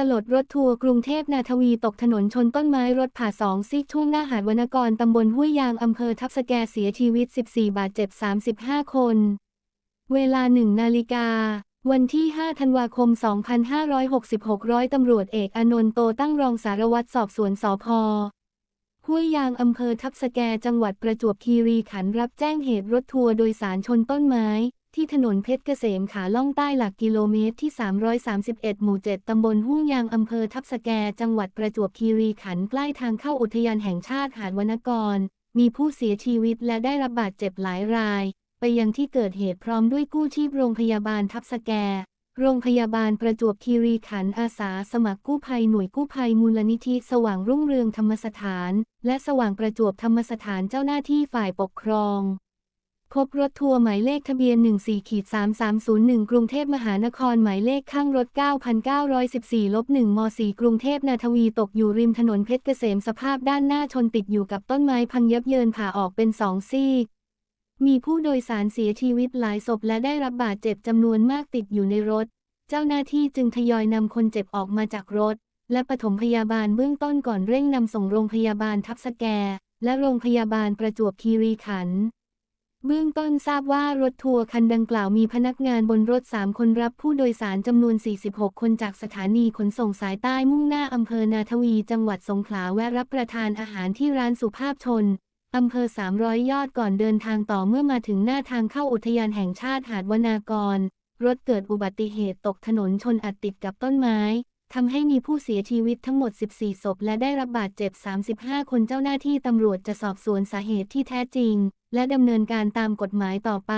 สลดรถทัวร์กรุงเทพนาทวีตกถนนชนต้นไม้รถผ่าสองซีกช่วงหน้าหาดวรรณกรตำบลห้วยยางอำเภอทับสแกเสียชีวิต 14 บาดเจ็บ 35 คน เวลา1นาฬิกา วันที่ 5 ธันวาคม 2566ร้อยตำรวจเอกอนนท์โตตั้งรองสารวัตรสอบสวนสพห้วยยางอำเภอทับสแกจังหวัดประจวบคีรีขันธ์รับแจ้งเหตุรถทัวร์โดยสารชนต้นไม้ ที่ถนนเพชรเกษมขาล่องใต้หลักกิโลเมตรที่ 331 หมู่ 7 ตำบลห้วยยางอำเภอทับสแก จังหวัดประจวบคีรีขันธ์ใกล้ทางเข้าอุทยานแห่งชาติหาดวรรณกร มีผู้เสียชีวิตและได้รับบาดเจ็บหลายราย ไปยังที่เกิดเหตุพร้อมด้วยกู้ชีพโรงพยาบาลทับสแก โรงพยาบาลประจวบคีรีขันธ์อาสาสมัครกู้ภัยหน่วยกู้ภัยมูลนิธิสว่างรุ่งเรืองธรรมสถาน และสว่างประจวบธรรมสถานเจ้าหน้าที่ฝ่ายปกครอง พบรถทัวร์หมายเลขทะเบียน 14ขีด3301 กรุงเทพมหานครหมายเลขข้างรถ 9,914ลบ1ม 4 กรุงเทพนาทวีตกอยู่ริมถนนเพชรเกษมสภาพด้านหน้าชนติดอยู่กับต้นไม้พังยับเยินผ่าออกเป็นสองซีก มีผู้โดยสารเสียชีวิตหลายศพและได้รับบาดเจ็บจำนวนมากติดอยู่ในรถ เจ้าหน้าที่จึงทยอยนำคนเจ็บออกมาจากรถ และปฐมพยาบาลเบื้องต้นก่อนเร่งนำส่งโรงพยาบาลทับสแก และโรงพยาบาลประจวบคีรีขันธ์ เบื้องต้นทราบว่ารถทัวร์คันดังกล่าวมีพนักงานบนรถ 3 คนรับผู้โดยสารจำนวน 46 คนจากสถานีขนส่งสายใต้มุ่งหน้าอำเภอนาทวี จังหวัดสงขลาแวะรับประทานอาหารที่ร้านสุภาพชน อำเภอ 300 ยอดก่อนเดินทางต่อเมื่อมาถึงหน้าทางเข้าอุทยานแห่งชาติหาดวนากร รถเกิดอุบัติเหตุตกถนนชนอัดติดกับต้นไม้ ทำให้มีผู้เสียชีวิตทั้งหมด 14 ศพ และได้รับบาดเจ็บ 35 คนเจ้าหน้าที่ตำรวจจะสอบสวนสาเหตุที่แท้จริง และดำเนินการตามกฎหมายต่อไป